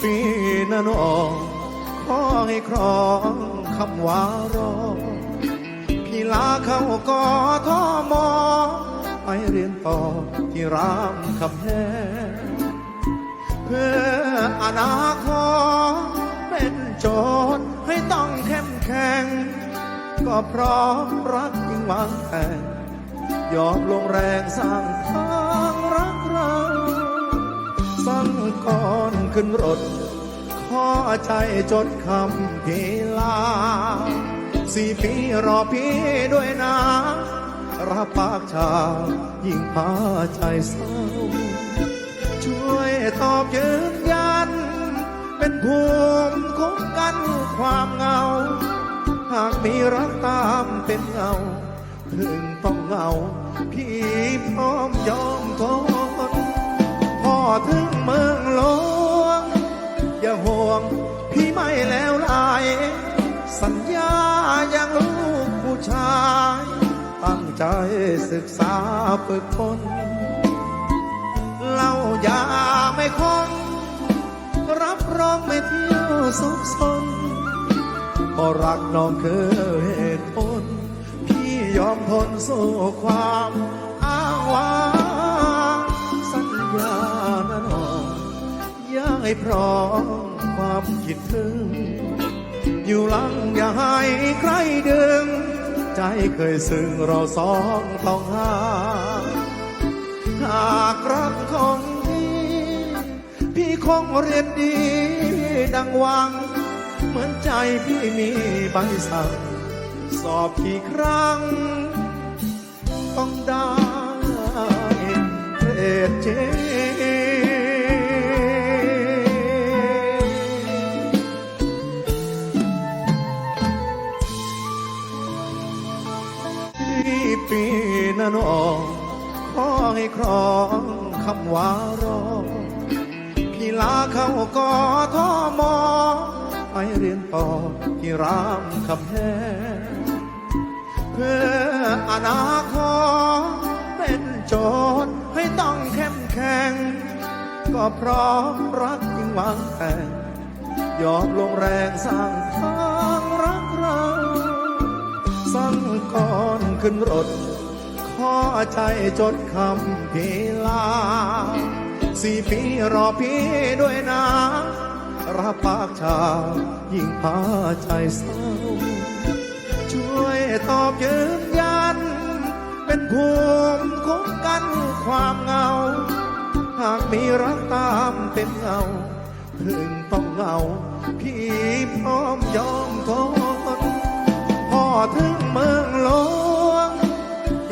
ปีนันออกขอให้ครองคำว่ารอพี่ลาเข้ากอทอมอไปเรียนต่อที่รามคำแหงเพื่ออนาคตเป็นโจทย์ให้ต้องเข้มแข็ง ก็เพราะรักจึงวางแผนยอมลงแรงสร้างทางรักเรา สังก่อน ขึ้นรถขอใจจดคำพีลา สี่ปีรอพี่ด้วยนะรับปากชา ยิ่งพาใจเศร้า ช่วยตอบยืนยัน เป็นภูมิคุ้มกันความเหงา หากมีรักตามเป็นเงา ถึงต้องเหงา พี่พร้อมยอมทนพ่อถึงเมืองหลง ย่าห่วง พี่ไม่แล้วลาย สัญญาอย่างลูกผู้ชาย ตั้งใจศึกษาฝึกฝนเล่ายาไม่คงรับรองไม่เที่ยวสุขสนเพราะรักน้องคือเหตุผลพี่ยอมทนสู้ความอ้างว้างสัญญานั้นออกอย่าให้พร้อม ความคิดถึง อยู่หลังอย่าให้ใครดึง ใจเคยซึ้งเราสองต้องหาหากรักของพี่ พี่คงเรียนดี ดังหวัง เหมือนใจพี่มีใบสั่ง สอบกี่ครั้ง ต้องได้เกรดเจ ปีนันออกขอให้ครองคำว่ารอพี่ลาเข้ากอทอมอไปเรียนต่อที่รามคำแหงเพื่ออนาคตเป็นโจทย์ให้ต้องเข้มแข็ง ก็เพราะรักจึงวางแผนยอมลงแรงสร้างทางรักเราสั่งก่อน ขึ้นรถ ขอใจจดคำพีลา สี่ปีรอพี่ด้วยนะรับปากชา ยิ่งพาใจเศร้า ช่วยตอบยืนยัน เป็นภูมิคุ้มกันความเหงา หากมีรักตามเป็นเงา ถึงต้องเหงา พี่พร้อมยอมทนพ่อถึงเมืองหลวง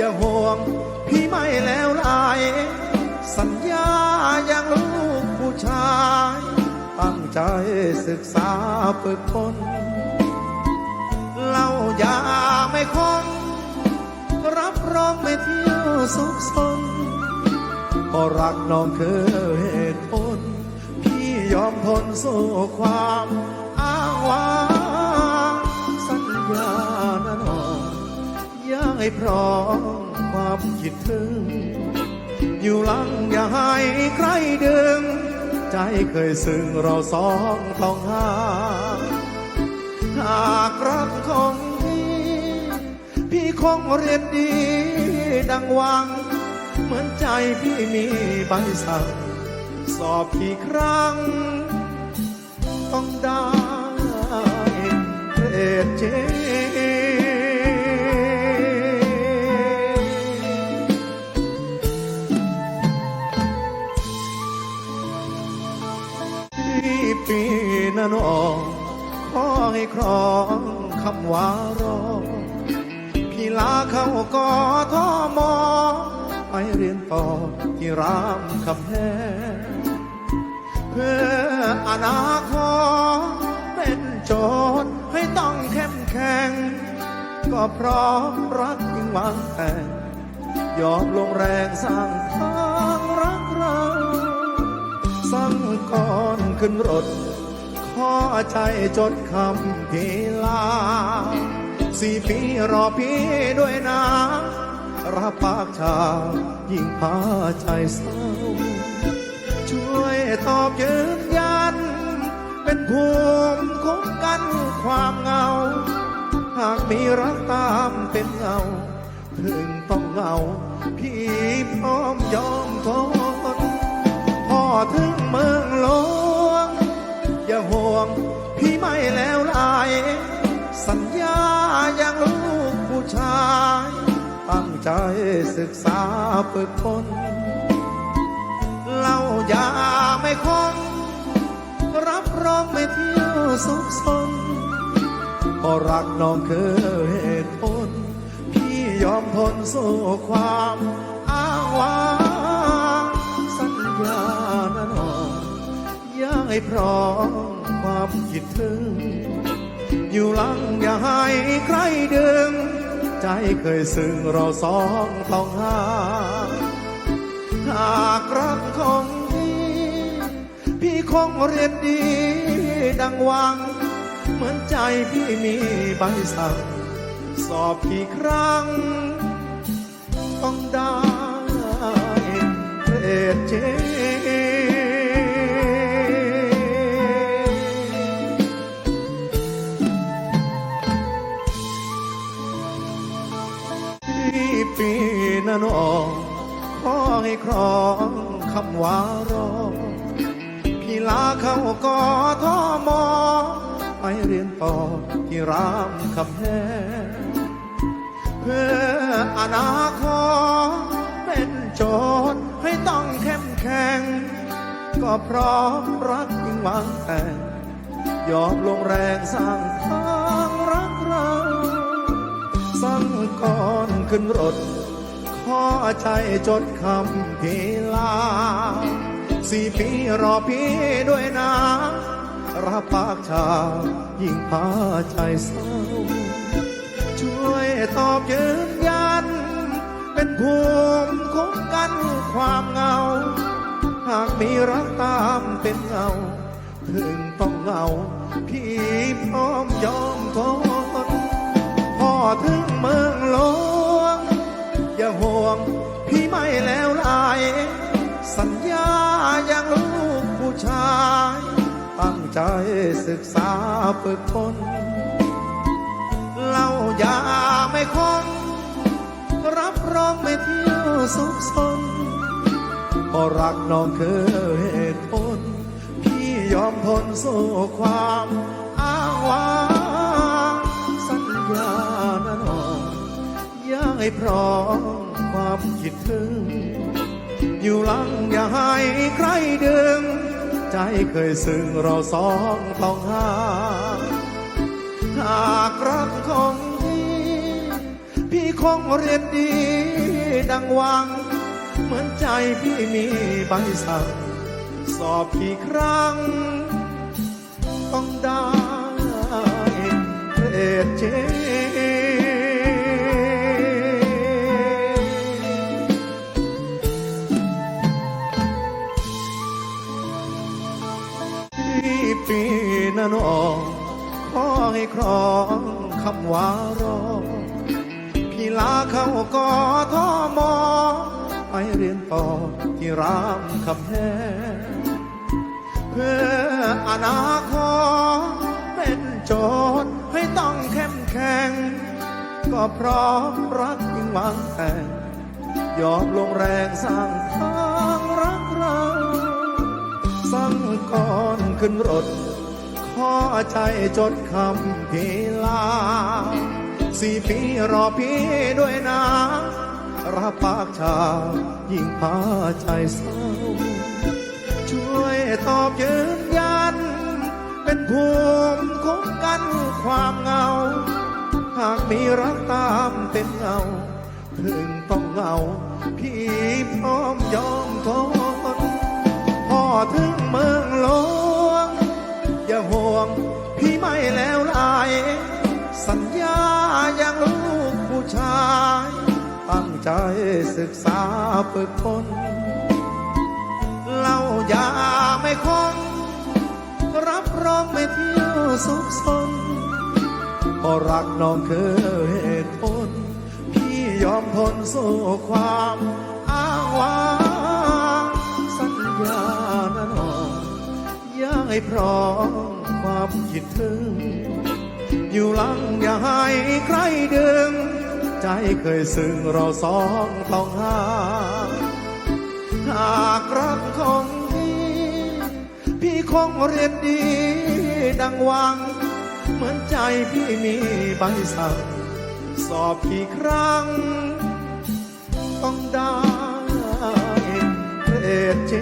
อย่าห่วง พี่ไม่แล้วลาย สัญญาอย่างลูกผู้ชาย ตั้งใจศึกษาฝึกฝนเล่ายาไม่คงรับรองไม่เที่ยวสุขสนเพราะรักน้องคือเหตุผล พี่ยอมทนสู้ความอ้างว้าง ย่พร้อมความคิดถึง อยู่หลังอย่าให้ใครดึง ใจเคยซึ้งเราสองต้องหาหากรักของพี่ พี่คงเรียนดี ดังหวัง เหมือนใจพี่มีใบสั่ง สอบกี่ครั้ง ต้องได้เกรดเจ นั้นออกขอให้ครองคำว่ารอพี่ลาเข้ากอทอมอไปเรียนต่อที่รามคำแหงเพื่ออนาคตเป็นโจทย์ให้ต้องเข้มแข็ง ก็เพราะรักจึงวางแผนยอมลงแรงสร้างทางรักเรา สั่งก่อนขึ้นรถ ขอใจจดคำพีลาสี่ปีรอพี่ด้วยนะรับปากชายิ่งพาใจเศร้า ช่วยตอบยืนยัน เป็นภูมิคุ้มกันความเหงา หากมีรักตามเป็นเงา ถึงต้องเหงา พี่พร้อมยอมทนพ่อถึงเมืองหลวง อย่าห่วง พี่ไม่แล้วลาย สัญญาอย่างลูกผู้ชาย ตั้งใจศึกษาฝึกฝนเล่ายาไม่คงรับรองไม่เที่ยวสุขสนก็รักน้องคือเหตุผล พี่ยอมทนสู้ความอ้างว้าง ย่าให้พร้อมความคิดถึง อยู่หลังอย่าให้ใครดึง ใจเคยซึ้งเราสองต้องหาหากรักของพี่ พี่คงเรียนดี ดังหวัง เหมือนใจพี่มีใบสั่ง สอบกี่ครั้ง ต้องได้เกรดเจ ออนาคตเป็นโจทย์ให้ต้องเข้มแข็ง ก็เพราะรักยิ่งหวังแต่งยอมลงแรงสร้างทางรักเราสั่งก่อนขึ้นรถ ขอใจจดคำพีลาสี่ปีรอพี่ด้วยนะรับปากชา ยิ่งพาใจเศร้าช่วย ตอบยืนยัน เป็นภูมิคุ้มกันความเงา หากมีรักตามเป็นเงา ถึงต้องเหงา พี่พร้อมยอมทนพ่อถึงเมืองหลวง อย่าห่วง พี่ไม่แล้วลาย สัญญาอย่างลูกผู้ชาย ตั้งใจศึกษาฝึกฝน เล่ายาไม่คงรับรองไม่เที่ยวสุขสนก็รักน้องคือเหตุผลพี่ยอมทนสู้ความอ้างว้างสัญญานะน้องอย่าให้พร้อมความคิดถึง อยู่หลังอย่าให้ใครดึง ใจเคยซึ้งเราสองต้องหาหากรักของ คงเรียนดี ดังหวัง เหมือนใจพี่มีใบสั่ง สอบกี่ครั้ง ต้องได้เกรดเจที่ปีนั้นออขอให้ครองคำว่ารอ ลาเข้ากอทอมอไปเรียนต่อที่รามคำแหงเพื่ออนาคตเป็นโจทย์ให้ต้องเข้มแข็ง ก็เพราะรักยิ่งหวังแต่งยอมลงแรงสร้างทางรักเราสั่งก่อนขึ้นรถ ขอใจจดคำพีลา สี่ปีรอพี่ด้วยนะรับปากชายิ่งพาใจเศร้า ช่วยตอบยืนยัน เป็นภูมิคุ้มกันความเหงา หากมีรักตามเป็นเงา ถึงต้องเหงา พี่พร้อมยอมทนพ่อถึงเมืองหลวง อย่าห่วง พี่ไม่แล้วลาย สัญญา ย่างลูกผู้ชาย ตั้งใจศึกษาฝึกฝนเล่ายาไม่คงรับรองไม่เที่ยวสุขสนก็รักน้องคือเหตุผลพี่ยอมทนสู้ความอ้างว้างสัญญานะน้องอย่าให้พร้อมความคิดถึง อยู่หลังอย่าให้ใครดึง ใจเคยซึ้งเราสองต้องหาหากรักของพี่ พี่คงเรียนดี ดังหวัง เหมือนใจพี่มีใบสั่ง สอบกี่ครั้ง ต้องได้เกรดเจ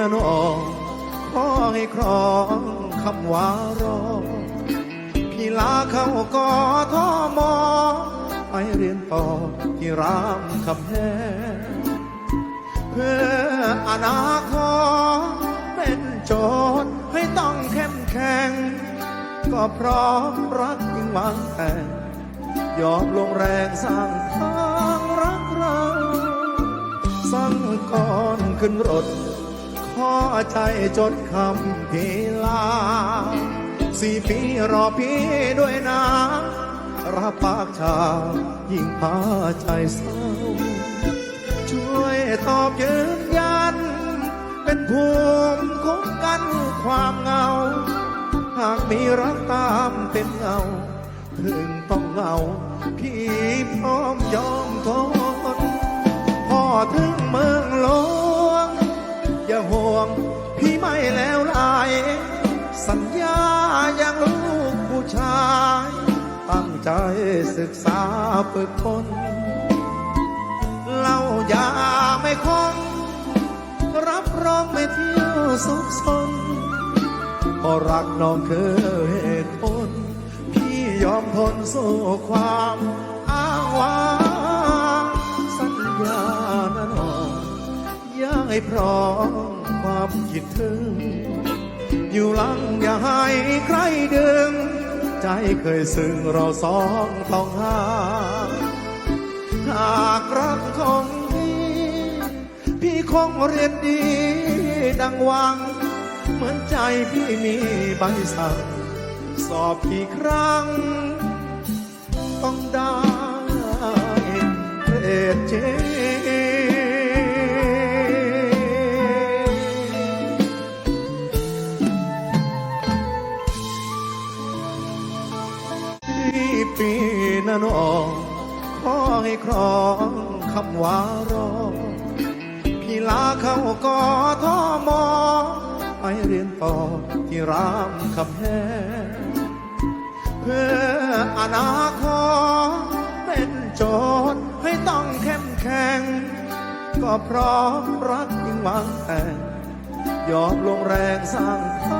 นั้นออกขอให้ครองคำว่ารอพี่ลาเข้ากอทอมอไปเรียนต่อที่รามคำแหงเพื่ออนาคตเป็นโจทย์ให้ต้องเข้มแข็ง ก็พร้อมรักยิ่งหวังแต่ยอมลงแรงสร้างทางรักเรา สั่งก่อนขึ้นรถ อใจจดคำพีลา สี่ปีรอพี่ด้วยนะรับปากชายิ่งพาใจเศร้า ช่วยตอบยืนยัน เป็นภูมิคุ้มกันความเหงา หากมีรักตามเป็นเงา ถึงต้องเหงา พี่พร้อมยอมทนพ่อถึงเมืองลง วง พี่ไม่แล้วลาย สัญญาอย่างลูกผู้ชาย ตั้งใจศึกษาฝึกคนเล่ายาไม่คงรับรองไม่เที่ยวสุขสนเพราะรักน้องคือเหตุผลพี่ยอมทนสู้ความอ้างว้างสัญญานั้นออกอย่าให้พร้อม ความคิดถึง อยู่หลังอย่าให้ใครดึง ใจเคยซึ้งเราสองต้องหาหากรักของพี่ พี่คงเรียนดี ดังหวัง เหมือนใจพี่มีใบสั่ง สอบกี่ครั้ง ต้องได้เกรดเจ นั้นออกขอให้ครองคำว่ารอพี่ลาเข้ากอทอมอไปเรียนต่อที่รามคำแหงเพื่ออนาคตเป็นโจทย์ให้ต้องเข้มแข็ง ก็พร้อมรักยิ่งหวังแต่งยอมลงแรงสร้างทางรักเรา